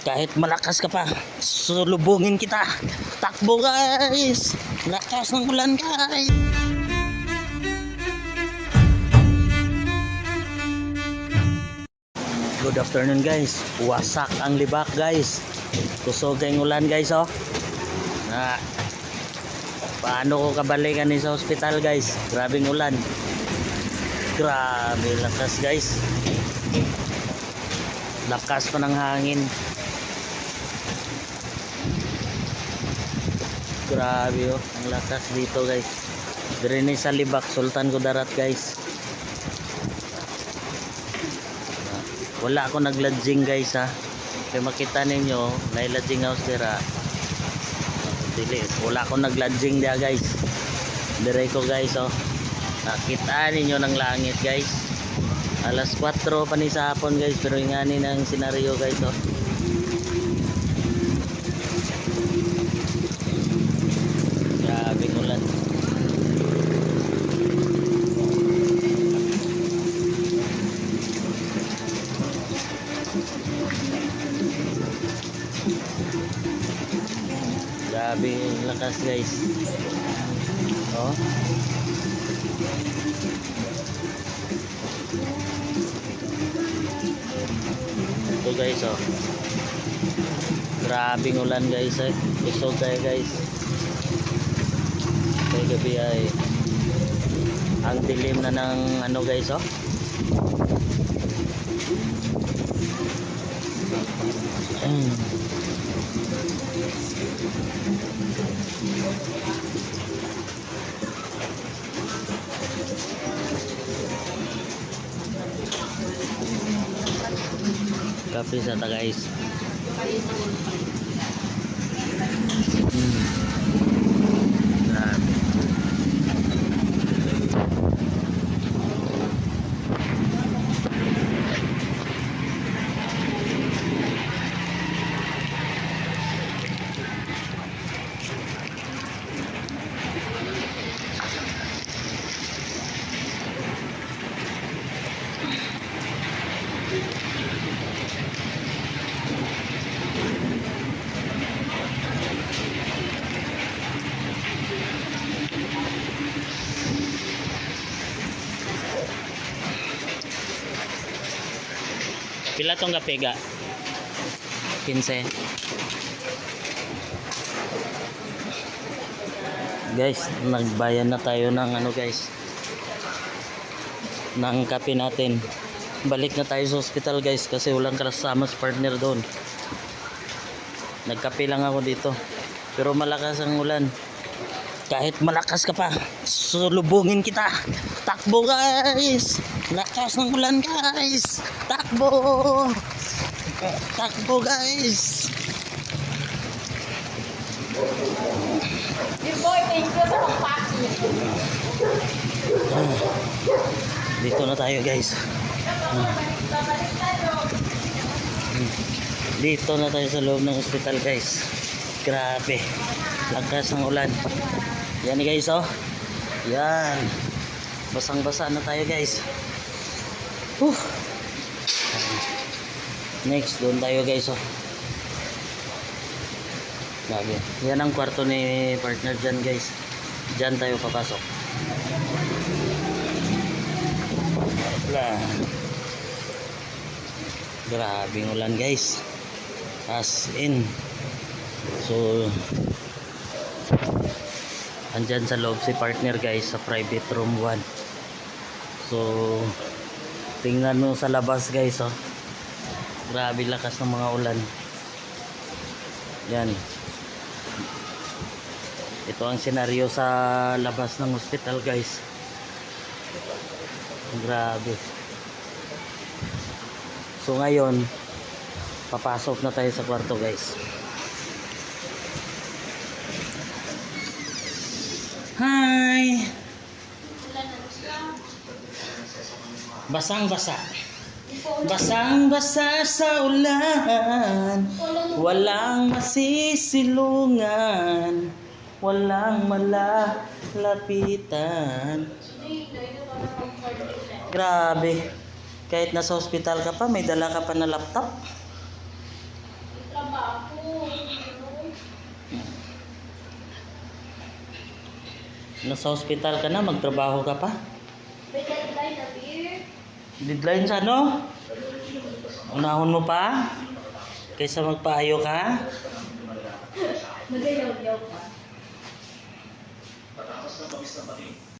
Kahit malakas ka pa, sulubungin kita. Takbo guys! Lakas ng ulan guys! Good afternoon guys. Wasak ang libak guys. Kusog ang ulan guys oh. Na paano ko kabalikan sa ospital guys? Grabing ulan. Grabe lakas guys. Lakas pa ng hangin. Grabe oh, ang lakas dito guys. Dire ni sa libak, Sultan Kudarat guys. wala ako nagladjing guys ha kaya makita ninyo nailadjing house dira. Dili wala ako nagladjing dia guys. Dire ko guys oh. Nakita ninyo ng langit guys. Alas 4 pa guys pero ingani ng senaryo guys oh Grabe yung lakas guys. Oh. Ito guys oh. Grabing ulan guys eh. Usog tayo guys. Kaya gabi ay ang dilim na ng ano guys oh. Ayun. Kape sa ta guys. Mm. Grabe. Pila tong kape ga? 15. Guys, nagbayan na tayo ng ano guys. Ng kape natin. Balik na tayo sa hospital guys kasi walang kasama sa partner doon. Nagkape lang ako dito. Pero malakas ang ulan. Kahit malakas ka pa, sulubungin kita. Takbo guys! Lakas ng ulan guys! Takbo! Takbo guys! Ah, dito na tayo guys. Ah. Hmm. Dito na tayo sa loob ng ospital guys. Grabe. Lakas ng ulan. Yan guys oh. Yan. Basang-basa na tayo guys. Whew. Next, doon tayo guys oh. Grabe. Yan ang kwarto ni partner dyan guys. Dyan tayo papasok. Wala. Grabing ulan guys. As in. So, andyan sa loob si partner guys sa private room 1. So, tingnan mo sa labas guys oh. Grabe lakas ng mga ulan. Yan. Ito ang senaryo sa labas ng hospital guys. Grabe. So ngayon, papasok na tayo sa kwarto guys. Hi! Basang-basa. Basang-basa sa ulan. Walang masisilungan. Walang malalapitan. Grabe. Kahit nasa hospital ka pa, may dala ka pa na laptop. Nasa hospital ka na, magtrabaho ka pa. May deadline na beer. Deadline sa ano? Unahon mo pa? Kaysa magpaayo ka? Magayaw-yaw pa. Patapos na pati,